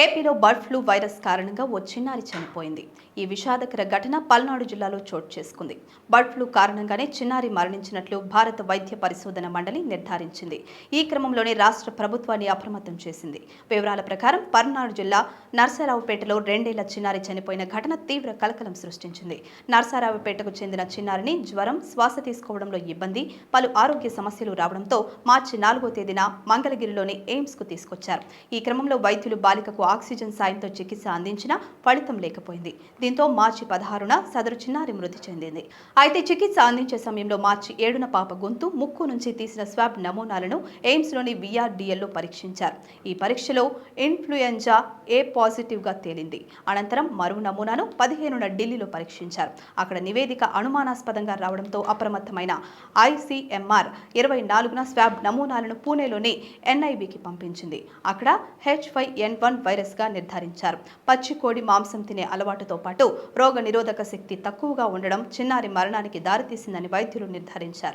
ఏపీలో bird flu virus కారణంగా ఓ చిన్నారి చనిపోయింది. ఈ విషాదకర ఘటన పల్నాడు జిల్లాలో చోటు చేసుకుంది. బర్డ్ ఫ్లూ కారణంగానే చిన్నారి మరణించినట్లు భారత వైద్య పరిశోధన మండలి నిర్ధారించింది. ఈ క్రమంలోనే రాష్ట్ర ప్రభుత్వాన్ని అప్రమత్తం చేసింది. వివరాల ప్రకారం పల్నాడు జిల్లా నర్సారావుపేటలో రెండేళ్ళ చిన్నారి చనిపోయిన ఘటన తీవ్ర కలకలం సృష్టించింది. నర్సారావుపేటకు చెందిన చిన్నారిని జ్వరం శ్వాస తీసుకోవడంలో ఇబ్బంది పలు ఆరోగ్య సమస్యలు రావడంతో మార్చి నాలుగో తేదీన మంగళగిరిలోని ఎయిమ్స్కు తీసుకొచ్చారు. ఈ క్రమంలో వైద్యులు బాలికకు ఆక్సిజన్ సాయంతో చికిత్స అందించినా ఫలితం లేకపోయింది. దీంతో మార్చి పదహారున సదరు చిన్నారి మృతి చెందింది. అయితే చికిత్స అందించే సమయంలో మార్చి ఏడున పాప గొంతు ముక్కు నుంచి తీసిన స్వాబ్ నమూనాలను ఎయిమ్స్లోని విఆర్డిఎల్లో పరీక్షించారు. ఈ పరీక్షలో ఇన్ఫ్లుయెంజా ఏ పాజిటివ్గా తేలింది. అనంతరం మరో నమూనాను పదిహేనున ఢిల్లీలో పరీక్షించారు. అక్కడ నివేదిక అనుమానాస్పదంగా రావడంతో అప్రమత్తమైన ఐసీఎంఆర్ ఇరవై నాలుగున స్వాబ్ నమూనాలను పూణేలోని ఎన్ఐబికి పంపించింది. అక్కడ హెచ్ ఫైవ్ ఎన్ వన్ వైరస్గా నిర్ధారించారు. పచ్చి కోడి మాంసం తినే అలవాటుతో పాటు రోగ నిరోధక శక్తి తక్కువగా ఉండడం చిన్నారి మరణానికి దారితీసిందని వైద్యులు నిర్ధారించారు.